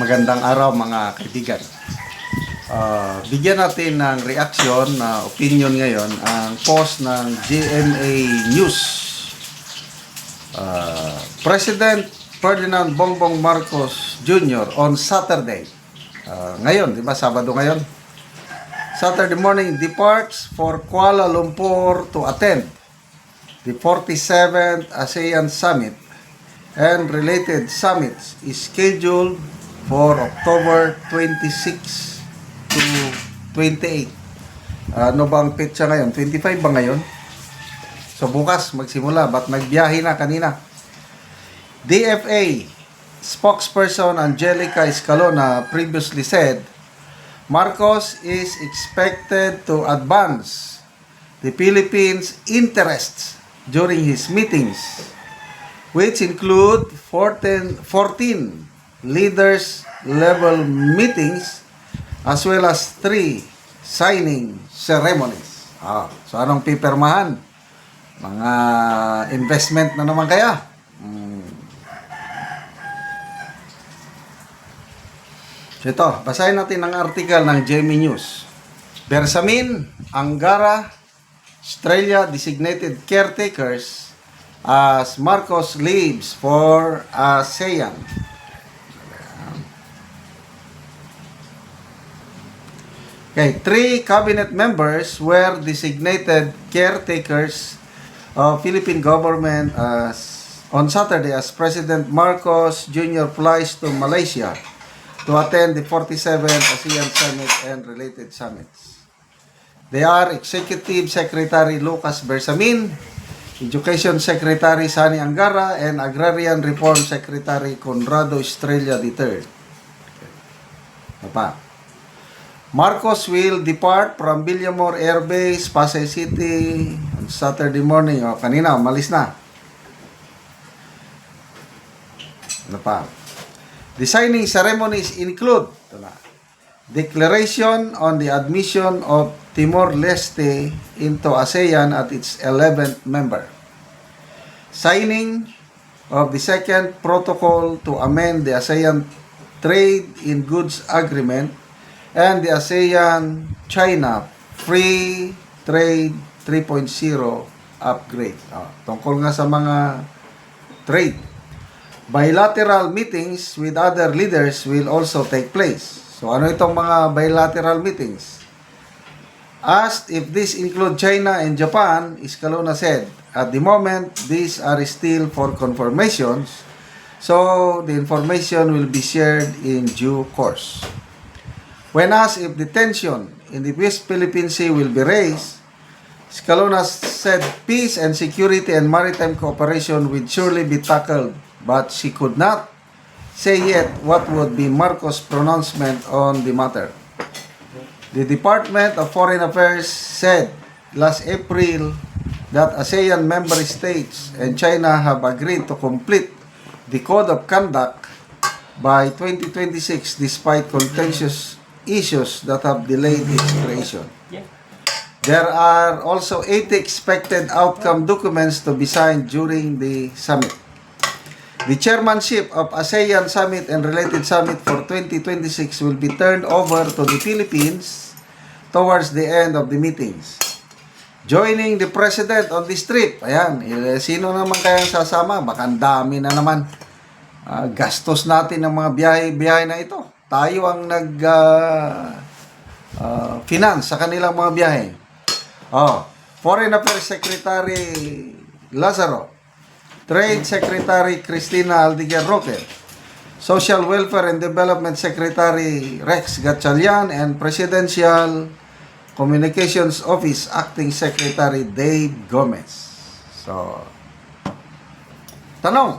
Magandang araw mga kaibigan. Ah, bigyan natin ng reaksyon na opinion ngayon ang post ng GMA News. Ah, President Ferdinand Bongbong Marcos Jr. on Saturday. Ah, ngayon, di ba? Sabado ngayon. Saturday morning departs for Kuala Lumpur to attend the 47th ASEAN Summit and related summits is scheduled for October 26 to 28. Ano bang petsa ngayon? 25 ba ngayon? So bukas magsimula, but nagbiyahe na kanina. DFA spokesperson Angelica Escalona previously said Marcos is expected to advance the Philippines' interests during his meetings, which include 14, 14 leaders level meetings as well as three signing ceremonies. Ah, so anong pipirmahan? Mga investment na naman kaya? Hmm. So ito, basahin natin ang article ng Jamie News. Bersamin, Angara, Australia designated caretakers as Marcos leaves for ASEAN. Okay, three cabinet members were designated caretakers of Philippine government as on Saturday as President Marcos Jr. flies to Malaysia to attend the 47th ASEAN Summit and related summits. They are Executive Secretary Lucas Bersamin, Education Secretary Sani Angara, and Agrarian Reform Secretary Conrado Estrella III. Ano pa? Marcos will depart from Villamor Air Base, Pasay City on Saturday morning. O, kanina, malis na. Ano pa? The signing ceremonies include ito na, declaration on the admission of Timor-Leste into ASEAN at its 11th member. Signing of the second protocol to amend the ASEAN Trade in Goods Agreement and the ASEAN-China Free Trade 3.0 upgrade. Ah, tungkol nga sa mga trade. Bilateral meetings with other leaders will also take place. So ano itong mga bilateral meetings? Asked if this include China and Japan, Escalona said, at the moment, these are still for confirmations, so the information will be shared in due course. When asked if the tension in the West Philippine Sea will be raised, Scalona said peace and security and maritime cooperation would surely be tackled, but she could not say yet what would be Marcos' pronouncement on the matter. The Department of Foreign Affairs said last April that ASEAN member states and China have agreed to complete the Code of Conduct by 2026 despite contentious issues that have delayed its creation. There are also 80 expected outcome documents to be signed during the summit. The chairmanship of ASEAN Summit and related summit for 2026 will be turned over to the Philippines towards the end of the meetings. Joining the president on this trip, ayan, eh, sino naman kayang sasama? Baka dami na naman. Ah, gastos natin ng mga biyahe-biyahe na ito. Tayo ang nag ah, ah, finance sa kanilang mga biyahe. Oh, Foreign Affairs Secretary Lazaro, Trade Secretary Cristina Aldiger Roque, Social Welfare and Development Secretary Rex Gatchalian, and Presidential Communications Office Acting Secretary Dave Gomez. So, tanong,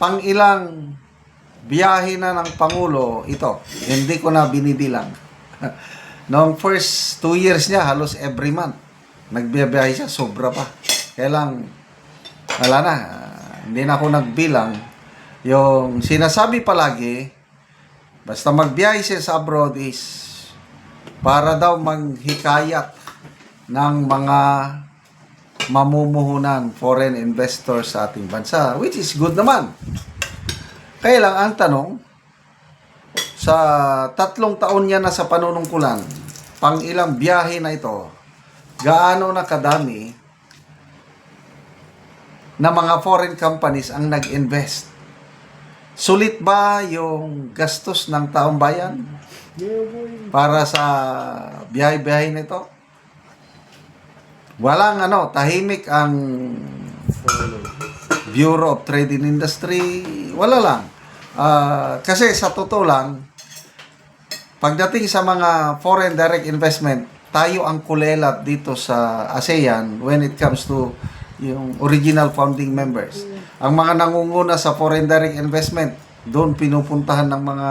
pang ilang biyahe na ng Pangulo ito? Hindi ko na binibilang. Noong first two years niya, halos every month, nagbiyahe siya, sobra pa. Kaya lang, wala na, hindi na ako nagbilang. Yung sinasabi palagi, basta magbiyahe siya sa abroad is para daw manghikayat ng mga mamumuhunan foreign investors sa ating bansa, which is good naman. Kaya lang ang tanong, sa tatlong taon niya na sa panunungkulan, pang ilang biyahe na ito, gaano na kadami na mga foreign companies ang nag-invest. Sulit ba yung gastos ng taong bayan para sa biyahe-biyahe nito? Walang ano, tahimik ang Bureau of Trade and Industry, wala lang. Ah, kasi sa totoo lang, pagdating sa mga foreign direct investment, tayo ang kulelat dito sa ASEAN when it comes to yung original founding members. Ang mga nangunguna sa foreign direct investment, doon pinupuntahan ng mga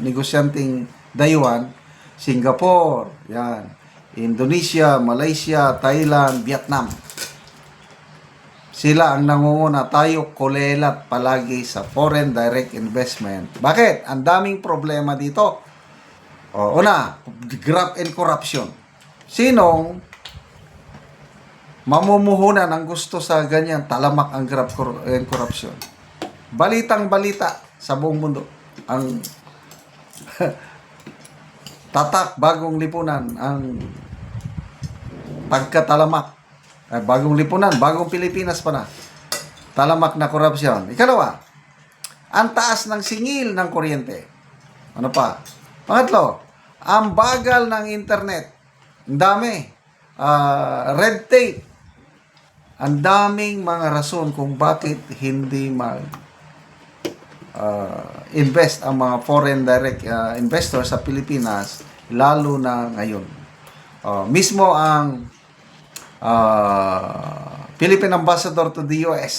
negosyanteng dayuhan, Singapore, yan, Indonesia, Malaysia, Thailand, Vietnam. Sila ang nangunguna. Tayo kulelat palagi sa foreign direct investment. Bakit? Ang daming problema dito. O, una, graft and corruption. Sinong mamumuhunan ang gusto sa ganyan, talamak ang graft and corruption. Balitang balita sa buong mundo. Ang tatak, bagong lipunan, ang pagkatalamak. Ay, bagong lipunan, bagong Pilipinas pa na. Talamak na korupsyon. Ikalawa, ang taas ng singil ng kuryente. Ano pa? Pangatlo, ang bagal ng internet. Ang dami. Ah, red tape. Ang daming mga rason kung bakit hindi mag ah, invest ang mga foreign direct ah, investors sa Pilipinas lalo na ngayon. Ah, mismo ang ah, Philippine Ambassador to the US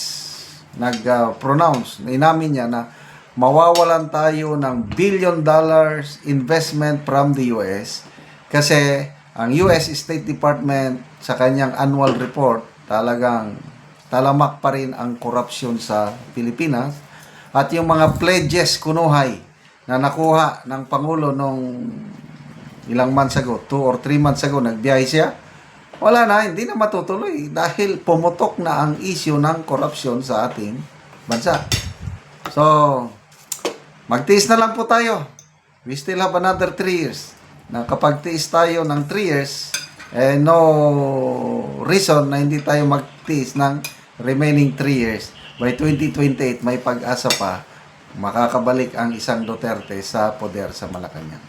nag-pronounce, inamin niya na mawawalan tayo ng billion dollars investment from the US kasi ang US State Department sa kanyang annual report talagang talamak pa rin ang korupsyon sa Pilipinas. At yung mga pledges kunuhay na nakuha ng Pangulo nung ilang months ago, two or three months ago, nagbiyahe siya, wala na, hindi na matutuloy dahil pumutok na ang issue ng korupsyon sa ating bansa. So, magtiis na lang po tayo. We still have another 3 years. Na kapag tiis tayo ng 3 years, eh, no reason na hindi tayo magtiis ng remaining 3 years. By 2028, may pag-asa pa makakabalik ang isang Duterte sa poder sa Malacanang.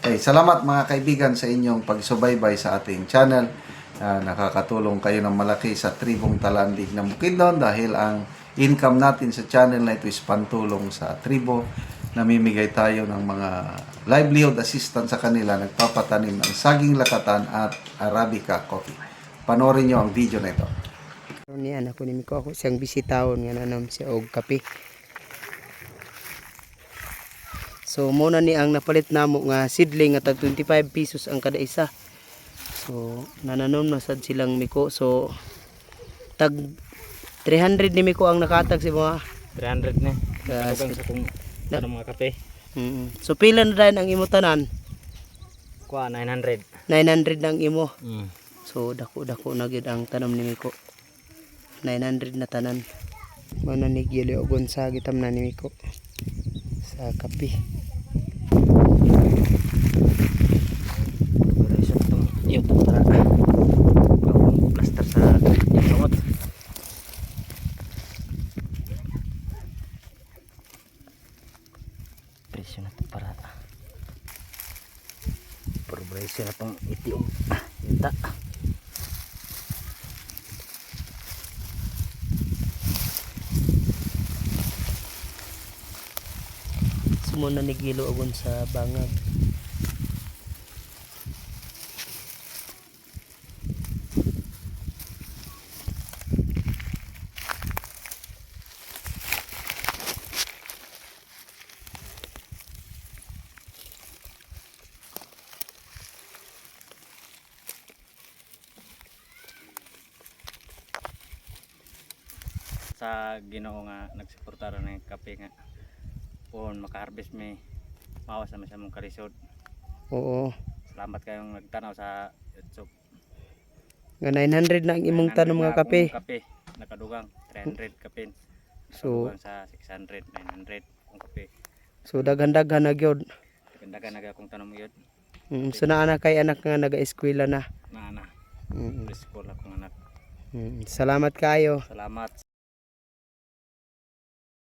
Okay, salamat mga kaibigan sa inyong pagsubaybay sa ating channel. Ah, nakakatulong kayo ng malaki sa tribong talandig ng Bukidnon dahil ang income natin sa channel na ito is pantulong sa tribo. Namimigay tayo ng mga livelihood assistance sa kanila, nagpapatanim ng saging lakatan at Arabica coffee. Panoorin nyo ang video na ito. Karon ni anak ko ni Miko ako siyang bisitahon nga nanam siya og kape. So mo na ni ang napalit namo nga seedling nga tag 25 pesos ang kada isa. So nananom na sad silang Miko. So tag 300 ni Miko ang nakatag si mga 300 na. Yes. Tugang sa kung ano mga kape. Mm. So pila na dahil ang imo tanan? Kuha 900. 900 na ang imo. Mm. So dako dako na gyud ang tanom ni Miko. 900 na tanan. Mana ni Gili ogon sa gitam na ni Miko. Sa kape. Pero isa itong yung para plaster sa gamot. Presyo na ito para pero presyo na itong itiong yuta. Sumuna ni Gilo ogon sa bangag. Sa Ginoo nga nagsuporta ra ng kape nga kung maka-harvest may mawas naman siya mong kalisod Oo. salamat kayong nagtanaw sa YouTube Nga 900 na ang imong 900 tanom na nga kape. kape nakadugang 300 kape So- sa 600 900 kung kape So daghan-daghan na gyud. dagan naga akong tanom yun Mm, so naa na kay anak nga naga-eskwela na. na na Mm, preschool akong anak mm. Salamat kayo. salamat